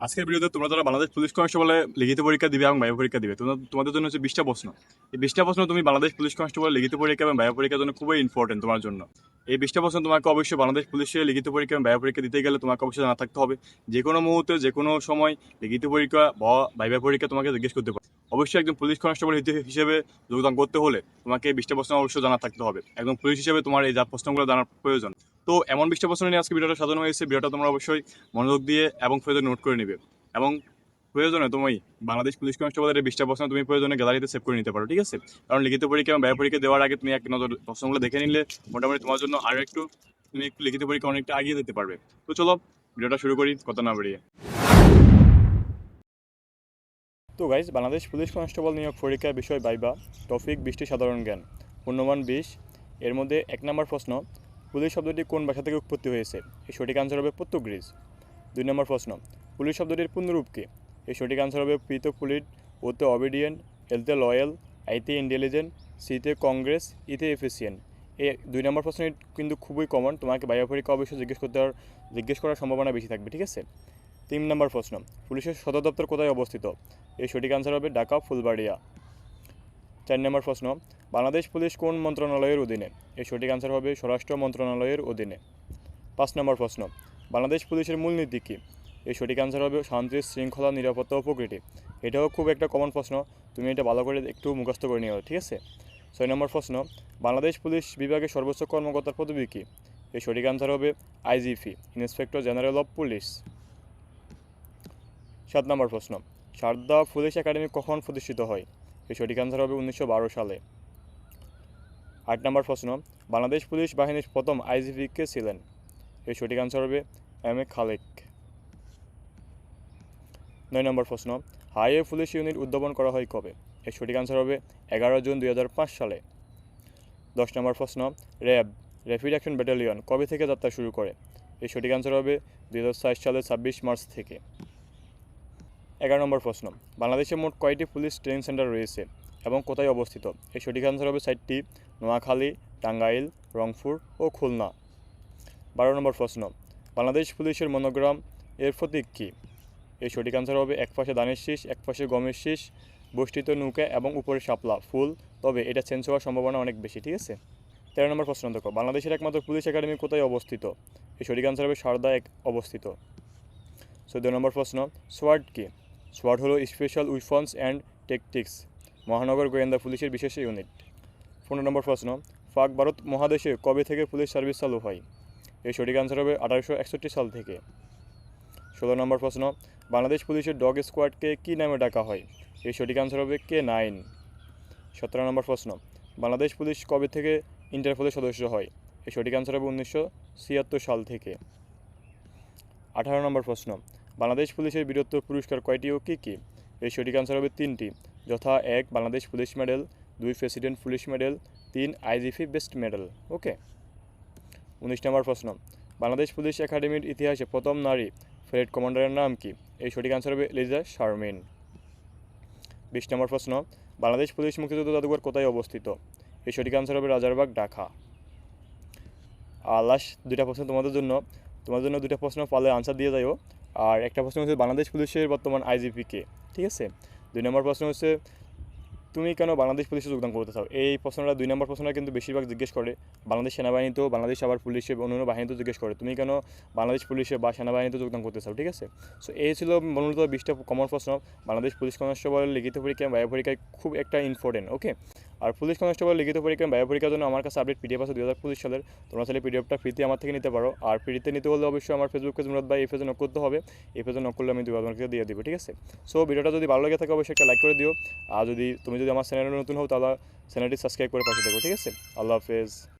আজকের ভিডিওতে তোমরা যারা বাংলাদেশ পুলিশ কনস্টেবলে লিখিত পরীক্ষা দিবে এবং বায়ু পরীক্ষা দিবে তোমাদের জন্য হচ্ছে বিশটা প্রশ্ন। এই বিশটা প্রশ্ন তুমি বাংলাদেশ পুলিশ কনস্টেবল লিখিত পরীক্ষা এবং বায়ু পরীক্ষার জন্য খুবই ইম্পর্টেন্ট তোমার জন্য। এই বিশটা প্রশ্ন তোমাকে অবশ্যই বাংলাদেশ পুলিশের লিখিত পরীক্ষা এবং বায়ু পরীক্ষা দিতে গেলে তোমাকে অবশ্যই জানা থাকতে হবে। যে কোনো মুহূর্তে যে কোনো সময় লিখিত পরীক্ষা বা বায়ু পরীক্ষা তোমাকে জিজ্ঞেস করতে পারে। অবশ্যই একজন পুলিশ কনস্টেবল হিসেবে যোগদান করতে হলে তোমাকে এই বিশটা প্রশ্ন অবশ্যই জানা থাকতে হবে। একজন পুলিশ হিসেবে তোমার এই যা প্রশ্নগুলো জানার প্রয়োজন তো এমন বিশটা প্রশ্ন নিয়ে আজকে ভিডিওটা সাজানো হয়েছে। ভিডিওটা তোমরা অবশ্যই মনোযোগ দিয়ে এবং প্রয়োজন নোট করে নিবে। এবং প্রয়োজনে তুমি বাংলাদেশ পুলিশ কনস্টেবলের এই বিশটা প্রশ্ন তুমি প্রয়োজনে গ্যালারিতে সেভ করে নিতে পারো, ঠিক আছে? কারণ লিখিত পরীক্ষা এবং ব্যয় পরীক্ষা দেওয়ার আগে তুমি এক নজর প্রশ্নগুলো দেখে নিলে মোটামুটি তোমার জন্য আরও একটু তুমি একটু লিখিত পরীক্ষা অনেকটা এগিয়ে দিতে পারবে। তো চলো ভিডিওটা শুরু করি, কথা না বাড়িয়ে। তো গাইজ বাংলাদেশ পুলিশ কনস্টেবল নিয়োগ পরীক্ষার বিষয় বাইবা টপিক বিশটি সাধারণ জ্ঞান। পূর্ণমান বিশ, এর মধ্যে এক নম্বর প্রশ্ন পুলিশ শব্দটি কোন ভাষা থেকে উৎপত্তি হয়েছে? এই সঠিক আনসার হবে পর্তুগিজ। দুই নম্বর প্রশ্ন, পুলিশ শব্দটির পূর্ণরূপ কি? এই সঠিক আনসার হবে পিত পুলিট ওতে অবিডিয়েন্ট এলতে লয়াল আইতে ইন্টেলিজেন্ট সিতে কংগ্রেস ইতে এফিসিয়েন্ট এই দুই নম্বর প্রশ্ন কিন্তু খুবই কমন তোমাকে বায়ু পরীক্ষা অবশ্যই জিজ্ঞেস করতে জিজ্ঞেস করার সম্ভাবনা বেশি থাকবে, ঠিক আছে? তিন নম্বর প্রশ্ন, পুলিশের সদর দপ্তর কোথায় অবস্থিত? এই সঠিক আনসার হবে ঢাকা ফুলবাড়িয়া। চার নম্বর প্রশ্ন, বাংলাদেশ পুলিশ কোন মন্ত্রণালয়ের অধীনে? এই সঠিক আনসার হবে স্বরাষ্ট্র মন্ত্রণালয়ের অধীনে। পাঁচ নম্বর প্রশ্ন, বাংলাদেশ পুলিশের মূলনীতি কী? এই সঠিক আনসার হবে শান্তি, শৃঙ্খলা, নিরাপত্তা ও প্রকৃতি। এটাও খুব একটা কমন প্রশ্ন, তুমি এটা ভালো করে একটু মুখস্থ করে নিও, ঠিক আছে? ছয় নম্বর প্রশ্ন, বাংলাদেশ পুলিশ বিভাগের সর্বোচ্চ কর্মকর্তার পদবী কী? এই সঠিক আনসার হবে IGP inspector general of police সাত নম্বর প্রশ্ন, সারদা পুলিশ একাডেমি কখন প্রতিষ্ঠিত হয়? এই সঠিক আনসার হবে উনিশশো বারো সালে। আট নম্বর প্রশ্ন, বাংলাদেশ পুলিশ বাহিনীর প্রথম আইজিপি কে ছিলেন? এই সঠিক আনসার হবে এম এ খালেক। নয় নম্বর প্রশ্ন, হাইওয়ে পুলিশ ইউনিট উদ্ভাবন করা হয় কবে? এর সঠিক আনসার হবে এগারো জুন দু হাজার পাঁচ সালে। দশ নম্বর প্রশ্ন, র্যাব, র্যাপিড অ্যাকশন ব্যাটালিয়ন কবে থেকে যাত্রা শুরু করে? এর সঠিক আনসার হবে দুই সালে ছাব্বিশ মার্চ থেকে। এগারো নম্বর প্রশ্ন, বাংলাদেশে মোট কয়টি পুলিশ ট্রেনিং সেন্টার রয়েছে এবং কোথায় অবস্থিত? এর সঠিক আনসার হবে সাইটটি নোয়াখালী, টাঙ্গাইল, রংপুর ও খুলনা। বারো নম্বর প্রশ্ন, বাংলাদেশ পুলিশের মনোগ্রাম এর প্রতীক কী? এই সঠিক আনসার হবে এক পাশে ধানের শীষ, এক পাশে গমের শীষ, বষ্টিত নৌকা এবং উপরে শাপলা, ফুল। তবে এটা চেঞ্জ হওয়ার সম্ভাবনা অনেক বেশি, ঠিক আছে? তেরো নম্বর প্রশ্ন দেখো, বাংলাদেশের একমাত্র পুলিশ একাডেমি কোথায় অবস্থিত? এই সঠিক আনসার হবে সারদা এক অবস্থিত। চোদ্দ নম্বর প্রশ্ন, সোয়ার্ড কি? সোয়ার্ড হলো স্পেশাল উইফন্স অ্যান্ড টেকটিক্স, মহানগর গোয়েন্দা পুলিশের বিশেষ ইউনিট। পনেরো নম্বর প্রশ্ন পাক ভারত মহাদেশে কবে থেকে পুলিশ সার্ভিস চালু হয়? এই সঠিক আনসার হবে আঠারোশো একষট্টি সাল থেকে। ষোলো নম্বর প্রশ্ন, বাংলাদেশ পুলিশের ডগ স্কোয়াডকে কী নামে ডাকা হয়? এই সঠিক আনসার হবে কে নাইন। সতেরো নম্বর প্রশ্ন, বাংলাদেশ পুলিশ কবে থেকে ইন্টারপোলের সদস্য হয়? এই সঠিক আনসার হবে উনিশশো ছিয়াত্তর সাল থেকে। আঠারো নম্বর প্রশ্ন বাংলাদেশ পুলিশের বীরত্ব পুরস্কার কয়টি ও কী কী? এই সঠিক আনসার হবে তিনটি। যথা এক, বাংলাদেশ পুলিশ মেডেল দুই প্রেসিডেন্ট পুলিশ মেডেল তিন আইজিপি বেস্ট মেডেল ওকে উনিশ নম্বর প্রশ্ন। বাংলাদেশ পুলিশ একাডেমির ইতিহাসে প্রথম নারী ফ্রেড কমান্ডারের নাম কি? এই সঠিক আনসার হবে লিজা শারমিন। বিশ নম্বর প্রশ্ন। বাংলাদেশ পুলিশ মুক্তিযুদ্ধ জাদুঘর কোথায় অবস্থিত? এই সঠিক আনসার হবে রাজারবাগ, ঢাকা। আর লাস্ট দুইটা প্রশ্ন তোমাদের জন্য। তোমাদের জন্য দুইটা প্রশ্ন পালে আনসার দিয়ে যাইও। আর একটা প্রশ্ন হচ্ছে বাংলাদেশ পুলিশের বর্তমান আইজিপি কে? ঠিক আছে? দুই নম্বর প্রশ্ন হচ্ছে, তুমি কেন বাংলাদেশ পুলিশে যোগদান করতে চাও? এই প্রশ্নটা, দুই নম্বর প্রশ্নটা কিন্তু বেশিরভাগ জিজ্ঞেস করে। বাংলাদেশ সেনাবাহিনীতেও বাংলাদেশ আবার পুলিশে অন্যান্য বাহিনীতেও জিজ্ঞেস করে, তুমি কেন বাংলাদেশ পুলিশে বা সেনাবাহিনীতে যোগদান করতে চাও? ঠিক আছে? সো এই ছিল মূলত বিশটা কমন প্রশ্ন। বাংলাদেশ পুলিশ কনস্টেবল লিখিত পরীক্ষা বায়ু পরীক্ষায় খুব একটা ইম্পর্টেন্ট ওকে আর পুলিশ কনস্টেবল লিখিত পরীক্ষা বায়ু পরীক্ষার জন্য আমার কাছে আপডেট পিডিএফ আছে দু হাজার পঁচিশ সালের। তোমরা চাইলে পিডিএফটা ফ্রিতে আমার থেকে নিতে পারো। আর ফ্রিতে নিতে হলে অবশ্যই আমার ফেসবুক পেজ মুরাদ ভাই এই পেজে করতে হবে। এই পেজে করলে আমি দু হাজার দিয়ে দিব, ঠিক আছে? সো ভিডিওটা যদি ভালো লাগে থাকে অবশ্যই একটা লাইক করে দিও। আর যদি তুমি যদি আমার চ্যানেলে নতুন হও তাহলে চ্যানেলটি সাবস্ক্রাইব করে পাশে দেবো ঠিক আছে? আল্লাহ হাফেজ।